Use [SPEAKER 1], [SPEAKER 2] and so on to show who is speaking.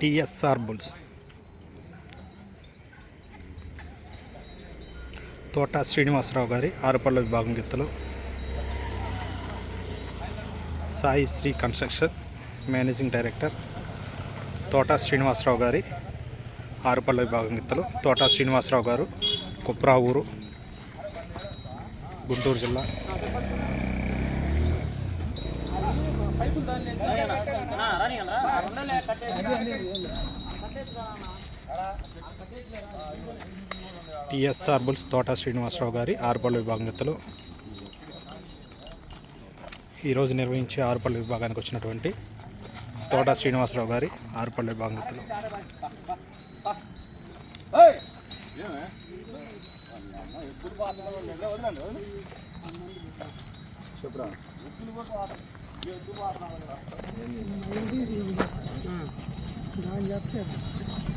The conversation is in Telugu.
[SPEAKER 1] TSR bulls. తోట శ్రీనివాసరావు గారి ఆరుపల్ల విభాగం గీతలు Sai Sri construction managing director Thota Srinivasarao గారి ఆరుపల్ల విభాగం గీతలు తోట శ్రీనివాసరావు గారు కుప్రా ఊరు గుంటూరు జిల్లా. టిఎస్ ఆర్బుల్స్ తోట శ్రీనివాసరావు గారి ఆరుపల్ల విభాగతులు ఈరోజు నిర్వహించే ఆరుపల్లి విభాగానికి వచ్చినటువంటి తోట శ్రీనివాసరావు గారి ఆరుపల్లి 人
[SPEAKER 2] 家骗。